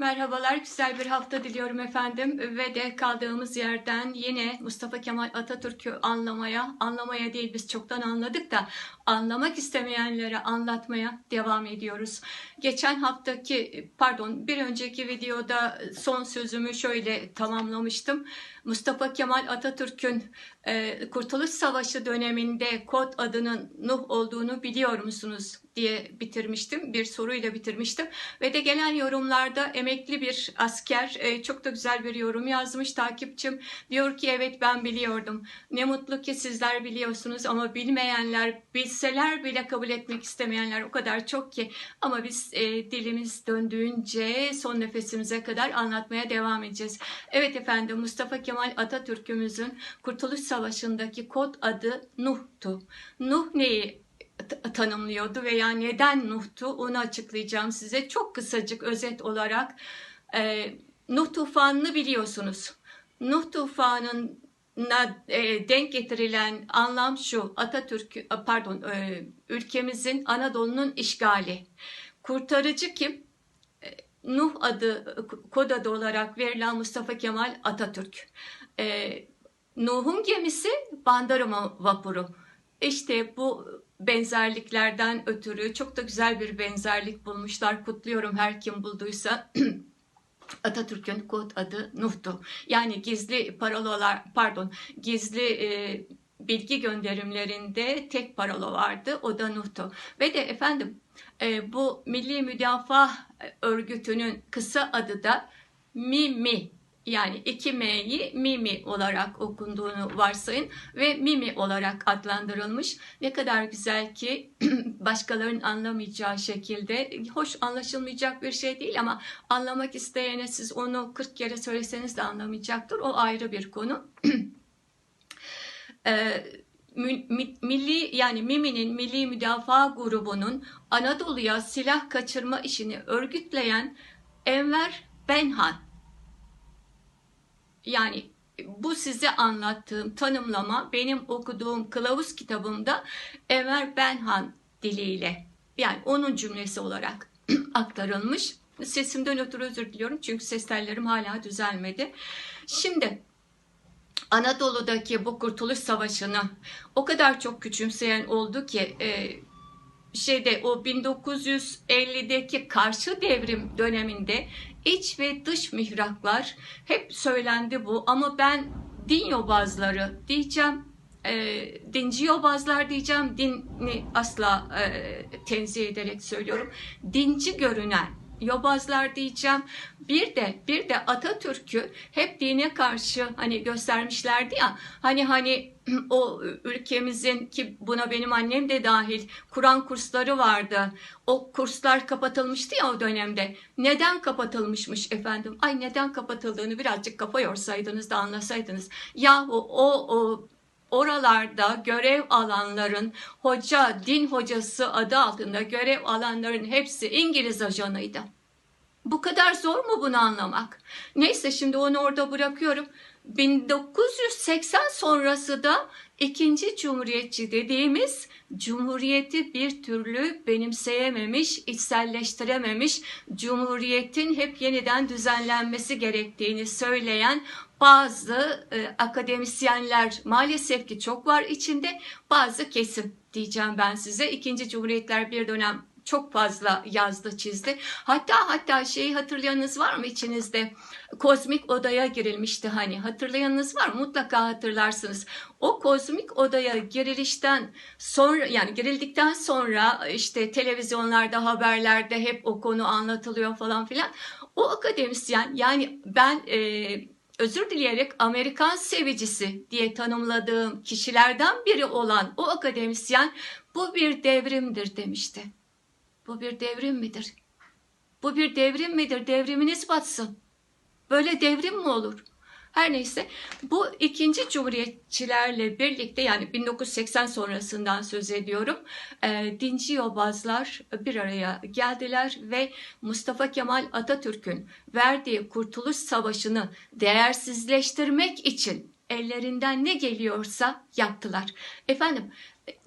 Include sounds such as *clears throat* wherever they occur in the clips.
Merhabalar, güzel bir hafta diliyorum efendim ve de kaldığımız yerden yine Mustafa Kemal Atatürk'ü anlamaya, anlamaya değil biz çoktan anladık da anlamak istemeyenlere anlatmaya devam ediyoruz. Geçen haftaki, pardon bir önceki videoda son sözümü şöyle tamamlamıştım. Mustafa Kemal Atatürk'ün e, Kurtuluş Savaşı döneminde kod adının Nuh olduğunu biliyor musunuz diye bitirmiştim. Bir soruyla bitirmiştim. Ve de gelen yorumlarda emekli bir asker e, çok da güzel bir yorum yazmış takipçim. Diyor ki evet ben biliyordum. Ne mutlu ki sizler biliyorsunuz ama bilmeyenler, bilseler bile kabul etmek istemeyenler o kadar çok ki. Ama biz e, dilimiz döndüğünce son nefesimize kadar anlatmaya devam edeceğiz. Evet efendim Mustafa Kemal Atatürk'ümüzün Kurtuluş Savaşı'ndaki kod adı Nuh'tu. Nuh neyi tanımlıyordu veya neden Nuh'tu onu açıklayacağım size. Çok kısacık özet olarak e, Nuh tufanını biliyorsunuz. Nuh tufanına e, denk getirilen anlam şu Atatürk e, pardon e, ülkemizin Anadolu'nun işgali. Kurtarıcı kim? E, Nuh adı kod adı olarak verilen Mustafa Kemal Atatürk. E, Nuh'un gemisi Bandırma vapuru. İşte bu benzerliklerden ötürü çok da güzel bir benzerlik bulmuşlar. Kutluyorum her kim bulduysa. *clears throat* Atatürk'ün kod adı Nuh'tu. Yani gizli parolalar, pardon, gizli e, bilgi gönderimlerinde tek parola vardı. O da Nuh'tu. Ve de efendim e, bu Milli Müdafaa Örgütü'nün kısa adı da MİMİ yani iki M'yi Mimi olarak okunduğunu varsayın ve Mimi olarak adlandırılmış. Ne kadar güzel ki *clears throat* başkalarının anlamayacağı şekilde hoş anlaşılmayacak bir şey değil ama anlamak isteyene siz onu 40 kere söyleseniz de anlamayacaktır. O ayrı bir konu. *clears throat* Ee, milli yani Mimi'nin Milli Müdafaa Grubu'nun Anadolu'ya silah kaçırma işini örgütleyen Enver Benhan yani bu size anlattığım tanımlama benim okuduğum kılavuz kitabımda Enver Benhan diliyle yani onun cümlesi olarak *clears throat* aktarılmış. Sesimden ötürü özür diliyorum çünkü ses tellerim hala düzelmedi. Şimdi Anadolu'daki bu Kurtuluş Savaşı'nı o kadar çok küçümseyen oldu ki e, şeyde o 1950'deki karşı devrim döneminde iç ve dış mihraklar hep söylendi bu. Ama ben din yobazları diyeceğim e, dinci yobazlar diyeceğim dini asla e, tenzih ederek söylüyorum. Dinci görünen yobazlar diyeceğim. Bir de bir de Atatürk'ü hep dine karşı hani göstermişlerdi ya. Hani hani *clears throat* o ülkemizin ki buna benim annem de dahil Kur'an kursları vardı. O kurslar kapatılmıştı ya o dönemde. Neden kapatılmışmış efendim? Ay neden kapatıldığını birazcık kafa yorsaydınız da anlasaydınız. Yahu o o oralarda görev alanların hoca, din hocası adı altında görev alanların hepsi İngiliz ajanıydı. Bu kadar zor mu bunu anlamak? Neyse şimdi onu orada bırakıyorum. 1980 sonrası da ikinci cumhuriyetçi dediğimiz cumhuriyeti bir türlü benimseyememiş, içselleştirememiş, cumhuriyetin hep yeniden düzenlenmesi gerektiğini söyleyen bazı e, akademisyenler maalesef ki çok var içinde bazı kesim diyeceğim ben size. İkinci Cumhuriyetler bir dönem çok fazla yazdı çizdi. Hatta hatta şeyi hatırlayanınız var mı içinizde? Kozmik odaya girilmişti hani hatırlayanınız var mı? Mutlaka hatırlarsınız. O kozmik odaya girilişten sonra yani girildikten sonra işte televizyonlarda haberlerde hep o konu anlatılıyor falan filan. O akademisyen yani ben e, özür dileyerek Amerikan sevicisi diye tanımladığım kişilerden biri olan o akademisyen bu bir devrimdir demişti. Bu bir devrim midir? Bu bir devrim midir? Devriminiz batsın. Böyle devrim mi olur? Her neyse bu ikinci cumhuriyetçilerle birlikte yani 1980 sonrasından söz ediyorum. E, dinci yobazlar bir araya geldiler ve Mustafa Kemal Atatürk'ün verdiği Kurtuluş Savaşı'nı değersizleştirmek için ellerinden ne geliyorsa yaptılar. Efendim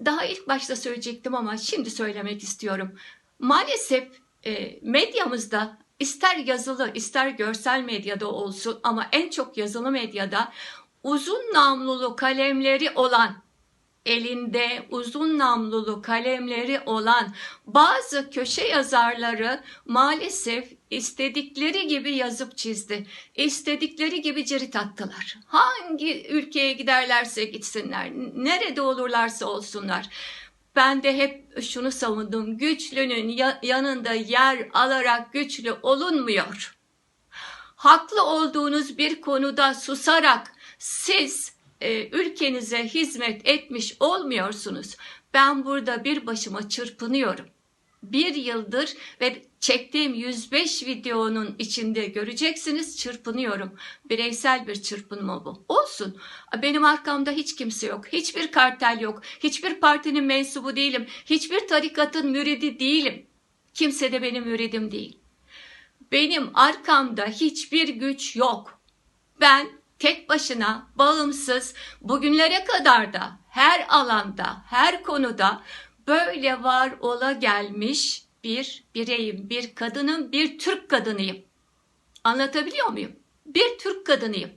daha ilk başta söyleyecektim ama şimdi söylemek istiyorum. Maalesef e, medyamızda ister yazılı ister görsel medyada olsun ama en çok yazılı medyada uzun namlulu kalemleri olan elinde uzun namlulu kalemleri olan bazı köşe yazarları maalesef istedikleri gibi yazıp çizdi. İstedikleri gibi cirit attılar. Hangi ülkeye giderlerse gitsinler, nerede olurlarsa olsunlar. Ben de hep şunu savundum. Güçlünün yanında yer alarak güçlü olunmuyor. Haklı olduğunuz bir konuda susarak siz e, ülkenize hizmet etmiş olmuyorsunuz. Ben burada bir başıma çırpınıyorum. Bir yıldır ve çektiğim 105 videonun içinde göreceksiniz çırpınıyorum. Bireysel bir çırpınma bu. Olsun. Benim arkamda hiç kimse yok. Hiçbir kartel yok. Hiçbir partinin mensubu değilim. Hiçbir tarikatın müridi değilim. Kimse de benim müridim değil. Benim arkamda hiçbir güç yok. Ben tek başına, bağımsız, bugünlere kadar da her alanda, her konuda böyle var ola gelmiş bir bireyim, bir kadının, bir Türk kadınıyım. Anlatabiliyor muyum? Bir Türk kadınıyım.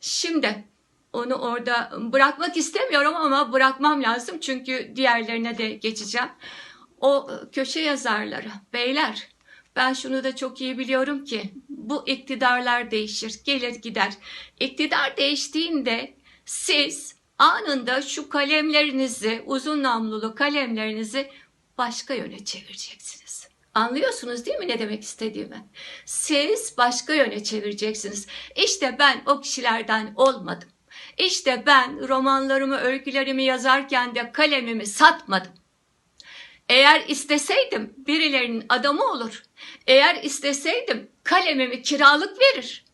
Şimdi onu orada bırakmak istemiyorum ama bırakmam lazım çünkü diğerlerine de geçeceğim. O köşe yazarları, beyler ben şunu da çok iyi biliyorum ki bu iktidarlar değişir, gelir gider. İktidar değiştiğinde siz anında şu kalemlerinizi, uzun namlulu kalemlerinizi başka yöne çevireceksiniz. Anlıyorsunuz değil mi ne demek istediğimi? Siz başka yöne çevireceksiniz. İşte ben o kişilerden olmadım. İşte ben romanlarımı, öykülerimi yazarken de kalemimi satmadım. Eğer isteseydim birilerinin adamı olur. Eğer isteseydim kalemimi kiralık verir.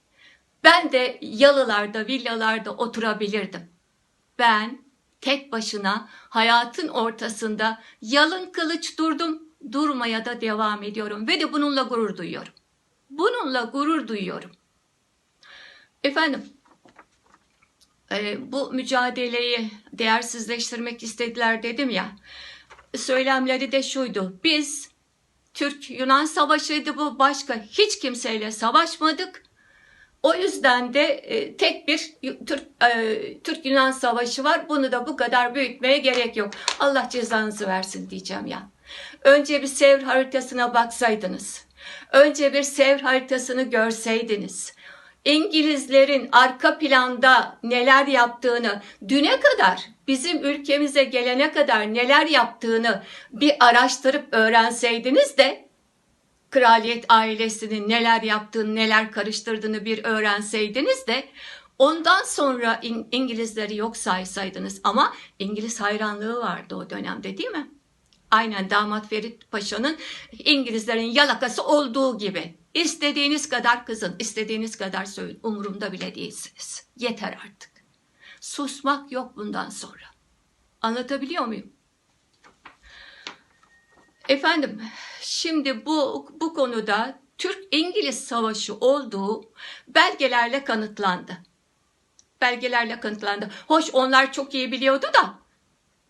Ben de yalılarda, villalarda oturabilirdim. Ben tek başına hayatın ortasında yalın kılıç durdum, durmaya da devam ediyorum ve de bununla gurur duyuyorum. Bununla gurur duyuyorum. Efendim, e, bu mücadeleyi değersizleştirmek istediler dedim ya söylemleri de şuydu. Biz Türk-Yunan savaşıydı bu. Başka hiç kimseyle savaşmadık. O yüzden de e, tek bir Türk e, Türk-Yunan savaşı var. Bunu da bu kadar büyütmeye gerek yok. Allah cezanızı versin diyeceğim ya. Önce bir Sevr haritasına baksaydınız. Önce bir Sevr haritasını görseydiniz. İngilizlerin arka planda neler yaptığını düne kadar bizim ülkemize gelene kadar neler yaptığını bir araştırıp öğrenseydiniz de kraliyet ailesinin neler yaptığını, neler karıştırdığını bir öğrenseydiniz de ondan sonra İngilizleri yok saysaydınız ama İngiliz hayranlığı vardı o dönemde değil mi? Aynen damat Ferit Paşa'nın İngilizlerin yalakası olduğu gibi. İstediğiniz kadar kızın, istediğiniz kadar söyleyin. Umurumda bile değilsiniz. Yeter artık. Susmak yok bundan sonra. Anlatabiliyor muyum? Efendim, şimdi bu bu konuda Türk-İngiliz savaşı olduğu belgelerle kanıtlandı. Belgelerle kanıtlandı. Hoş onlar çok iyi biliyordu da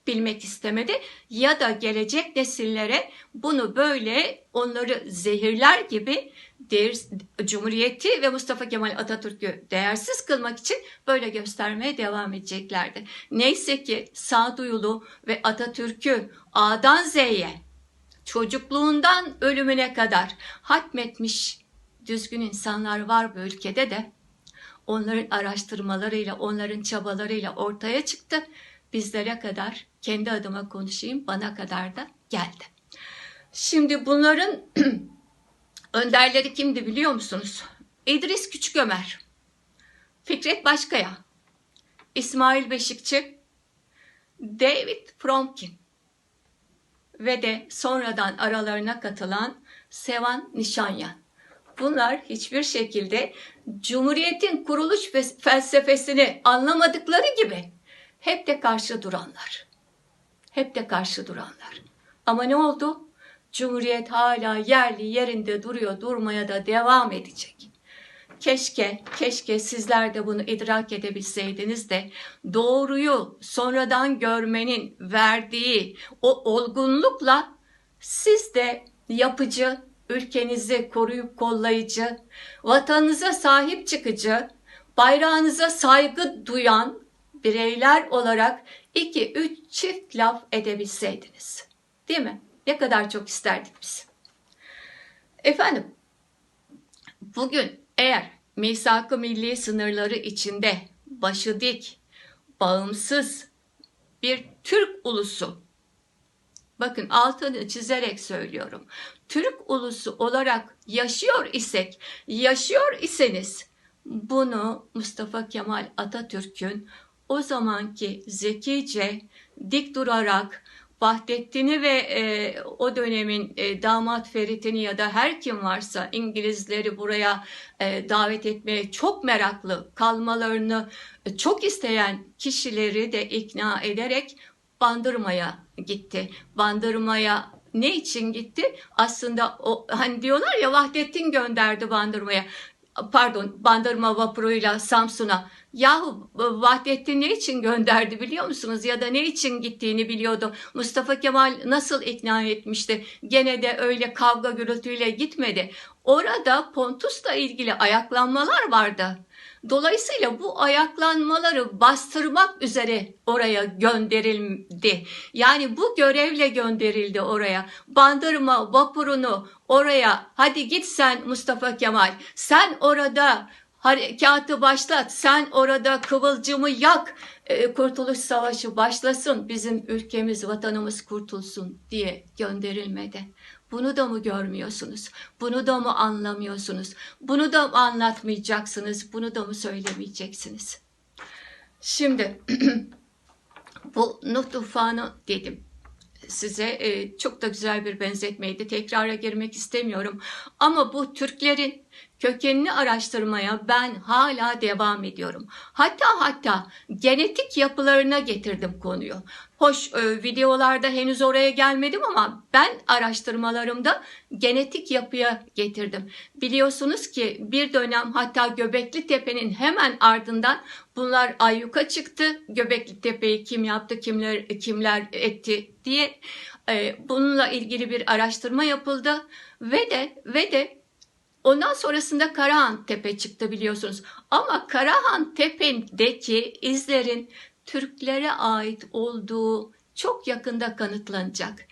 bilmek istemedi ya da gelecek nesillere bunu böyle onları zehirler gibi değer, Cumhuriyeti ve Mustafa Kemal Atatürk'ü değersiz kılmak için böyle göstermeye devam edeceklerdi. Neyse ki sağduyulu ve Atatürk'ü A'dan Z'ye çocukluğundan ölümüne kadar hatmetmiş düzgün insanlar var bu ülkede de onların araştırmalarıyla, onların çabalarıyla ortaya çıktı. Bizlere kadar, kendi adıma konuşayım, bana kadar da geldi. Şimdi bunların *clears throat* Önderleri kimdi biliyor musunuz? İdris Küçükömer, Fikret Başkaya, İsmail Beşikçi, David Fromkin ve de sonradan aralarına katılan Sevan Nişanyan. Bunlar hiçbir şekilde Cumhuriyet'in kuruluş felsefesini anlamadıkları gibi hep de karşı duranlar. Hep de karşı duranlar. Ama ne oldu? Cumhuriyet hala yerli yerinde duruyor, durmaya da devam edecek. Keşke, keşke sizler de bunu idrak edebilseydiniz de doğruyu sonradan görmenin verdiği o olgunlukla siz de yapıcı, ülkenizi koruyup kollayıcı, vatanınıza sahip çıkıcı, bayrağınıza saygı duyan bireyler olarak iki üç çift laf edebilseydiniz. Değil mi? Ne kadar çok isterdik biz. Efendim, bugün eğer misak-ı milli sınırları içinde başı dik, bağımsız bir Türk ulusu, bakın altını çizerek söylüyorum, Türk ulusu olarak yaşıyor isek, yaşıyor iseniz bunu Mustafa Kemal Atatürk'ün o zamanki zekice, dik durarak Vahdettin'i ve e, o dönemin e, damat Ferit'ini ya da her kim varsa İngilizleri buraya e, davet etmeye çok meraklı kalmalarını e, çok isteyen kişileri de ikna ederek Bandırma'ya gitti. Bandırma'ya ne için gitti? Aslında o hani diyorlar ya Vahdettin gönderdi Bandırma'ya. Pardon Bandırma vapuruyla Samsun'a. Yahu Vahdettin ne için gönderdi biliyor musunuz? Ya da ne için gittiğini biliyordu. Mustafa Kemal nasıl ikna etmişti? Gene de öyle kavga gürültüyle gitmedi. Orada Pontus'la ilgili ayaklanmalar vardı. Dolayısıyla bu ayaklanmaları bastırmak üzere oraya gönderildi. Yani bu görevle gönderildi oraya. Bandırma vapurunu oraya hadi git sen Mustafa Kemal. Sen orada harekatı başlat. Sen orada kıvılcımı yak. E, Kurtuluş Savaşı başlasın. Bizim ülkemiz, vatanımız kurtulsun diye gönderilmedi. Bunu da mı görmüyorsunuz? Bunu da mı anlamıyorsunuz? Bunu da mı anlatmayacaksınız? Bunu da mı söylemeyeceksiniz? Şimdi *clears throat* bu Nuh tufanı dedim size e, çok da güzel bir benzetmeydi. Tekrara girmek istemiyorum. Ama bu Türklerin kökenini araştırmaya ben hala devam ediyorum. Hatta hatta genetik yapılarına getirdim konuyu. Hoş e, videolarda henüz oraya gelmedim ama ben araştırmalarımda genetik yapıya getirdim. Biliyorsunuz ki bir dönem hatta Göbekli Tepe'nin hemen ardından bunlar ayyuka çıktı. Göbekli Tepe'yi kim yaptı, kimler kimler etti diye e, bununla ilgili bir araştırma yapıldı ve de ve de Ondan sonrasında Karahan Tepe çıktı biliyorsunuz. Ama Karahan Tepe'deki izlerin Türklere ait olduğu çok yakında kanıtlanacak.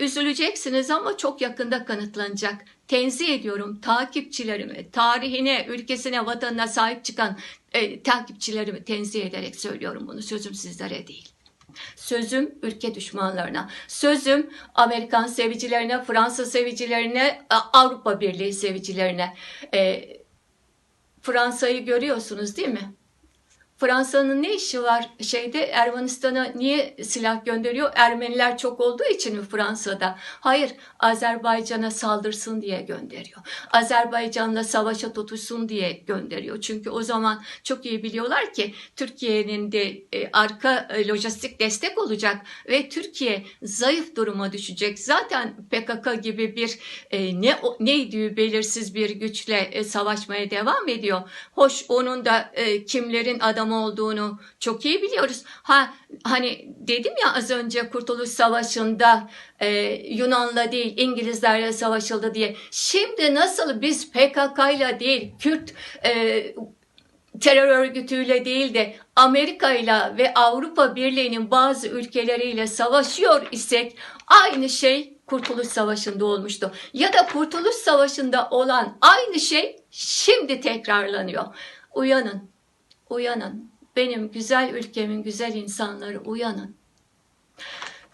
Üzüleceksiniz ama çok yakında kanıtlanacak. Tenzih ediyorum takipçilerimi, tarihine, ülkesine, vatanına sahip çıkan e, takipçilerimi tenzih ederek söylüyorum bunu. Sözüm sizlere değil. Sözüm ülke düşmanlarına, sözüm Amerikan sevicilerine, Fransa sevicilerine, Avrupa Birliği sevicilerine. E, Fransa'yı görüyorsunuz değil mi? Fransa'nın ne işi var şeyde Ermenistan'a niye silah gönderiyor? Ermeniler çok olduğu için mi Fransa'da? Hayır, Azerbaycan'a saldırsın diye gönderiyor. Azerbaycan'la savaşa tutuşsun diye gönderiyor. Çünkü o zaman çok iyi biliyorlar ki Türkiye'nin de e, arka e, lojistik destek olacak ve Türkiye zayıf duruma düşecek. Zaten PKK gibi bir e, ne neydi belirsiz bir güçle e, savaşmaya devam ediyor. Hoş onun da e, kimlerin adamı olduğunu çok iyi biliyoruz. Ha hani dedim ya az önce Kurtuluş Savaşı'nda e, Yunan'la değil İngilizlerle savaşıldı diye. Şimdi nasıl biz PKK'yla değil Kürt e, terör örgütüyle değil de Amerika ile ve Avrupa Birliği'nin bazı ülkeleriyle savaşıyor isek aynı şey Kurtuluş Savaşı'nda olmuştu. Ya da Kurtuluş Savaşı'nda olan aynı şey şimdi tekrarlanıyor. Uyanın, uyanın. Benim güzel ülkemin güzel insanları uyanın.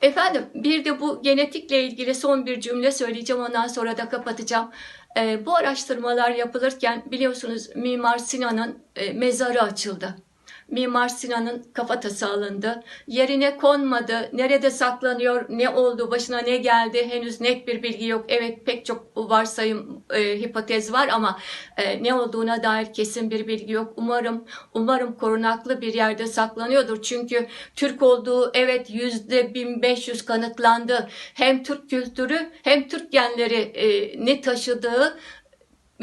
Efendim bir de bu genetikle ilgili son bir cümle söyleyeceğim ondan sonra da kapatacağım. E, bu araştırmalar yapılırken biliyorsunuz Mimar Sinan'ın e, mezarı açıldı. Mimar Sinan'ın kafatası alındı. Yerine konmadı. Nerede saklanıyor, ne oldu, başına ne geldi henüz net bir bilgi yok. Evet pek çok varsayım, e, hipotez var ama e, ne olduğuna dair kesin bir bilgi yok. Umarım, umarım korunaklı bir yerde saklanıyordur. Çünkü Türk olduğu evet yüzde 1500 kanıtlandı. Hem Türk kültürü hem Türk genleri e, ne taşıdığı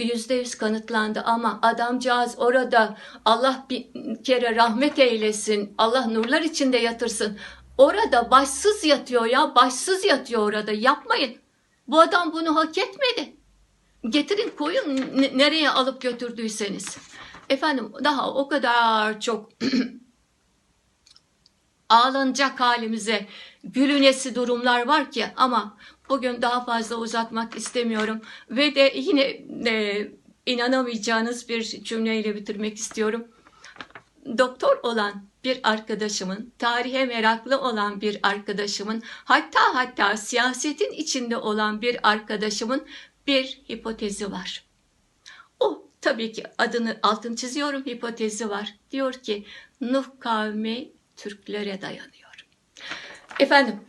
yüzde yüz kanıtlandı ama adamcağız orada Allah bir kere rahmet eylesin, Allah nurlar içinde yatırsın. Orada başsız yatıyor ya, başsız yatıyor orada. Yapmayın. Bu adam bunu hak etmedi. getirin koyun ne- nereye alıp götürdüyseniz. Efendim daha o kadar çok *clears throat* ağlanacak halimize gülünesi durumlar var ki ama bugün daha fazla uzatmak istemiyorum ve de yine e, inanamayacağınız bir cümleyle bitirmek istiyorum. Doktor olan bir arkadaşımın, tarihe meraklı olan bir arkadaşımın, hatta hatta siyasetin içinde olan bir arkadaşımın bir hipotezi var. O tabii ki adını altın çiziyorum hipotezi var. Diyor ki Nuh kavmi Türklere dayanıyor. Efendim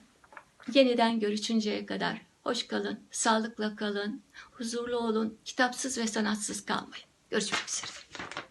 yeniden görüşünceye kadar hoş kalın, sağlıkla kalın, huzurlu olun, kitapsız ve sanatsız kalmayın. Görüşmek üzere.